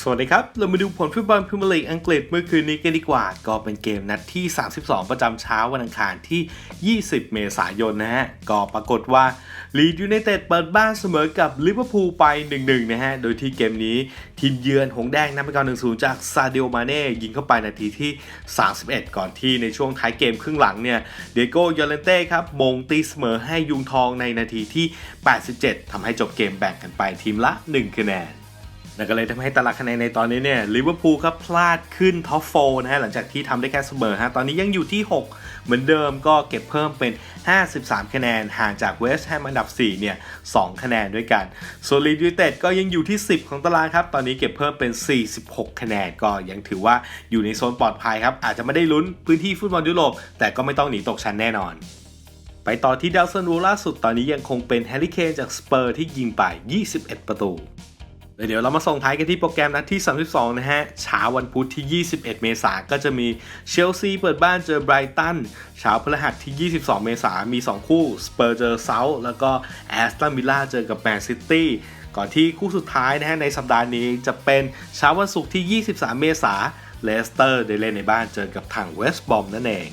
สวัสดีครับ เรามาดูผลฟุตบอลพรีเมียร์ลีกอังกฤษเมื่อคืนนี้กันดีกว่า ก็เป็นเกมนัดที่ 32 ประจำเช้าวันอังคารที่ 20 เมษายนนะฮะ ก็ปรากฏว่าลีดยูไนเต็ดเปิดบ้านเสมอกับลิเวอร์พูลไป 1-1 นะฮะ โดยที่เกมนี้ทีมเยือนหงแดงนำไปก่อน1-0 จากซาเดิโอมาเน่ยิงเข้าไปนาทีที่ 31 ก่อนที่ในช่วงท้ายเกมครึ่งหลังเนี่ยเดโก้ยอเลนเต้ครับมงตีเสมอให้ยุงทองในนาทีที่ 87ทำให้จบเกมแบ่งกันไปทีมละ 1 คะแนน นั่นก็เลยทำให้ตารางคะแนนในตอนนี้เนี่ยลิเวอร์พูลครับพลาดขึ้นท็อปโฟนะฮะหลังจากที่ทำได้แค่เสมอฮะตอนนี้ยังอยู่ที่ 6 เหมือนเดิมก็เก็บเพิ่มเป็น 53 คะแนนห่างจากเวสต์แฮมอันดับ 4 เนี่ย 2 คะแนนด้วยกันส่วนลีดยูเต็ดก็ยังอยู่ที่ 10 ของตารางครับ ตอนนี้เก็บเพิ่มเป็น 46 คะแนนก็ยังถือว่าอยู่ในโซนปลอดภัยครับ อาจจะไม่ได้ลุ้นพื้นที่ฟุตบอลยุโรปแต่ก็ไม่ต้องหนีตกชั้นแน่นอนไปต่อที่ดาวซันโวล่าสุดตอนนี้ยังคงเป็นแฮร์รี่เคนจากสเปอร์ที่ยิงไป 21 ประตู เดี๋ยวเรามาส่งท้ายกันที่โปรแกรมนัดที่ 32 นะฮะเช้าวันพุธที่ 21 เมษายนก็จะมีเชลซีเปิดบ้านเจอไบรตันเช้าพฤหัสที่ 22 เมษายนมี 2 คู่สเปอร์เจอเซาท์แล้วก็แอสตันวิลล่าเจอกับแมนซิตี้ก่อนที่คู่สุดท้ายนะฮะในสัปดาห์นี้จะเป็นเช้าวันศุกร์ที่ 23 เมษายนเลสเตอร์ได้เล่นในบ้านเจอกับทางเวสต์บอมนั่นเอง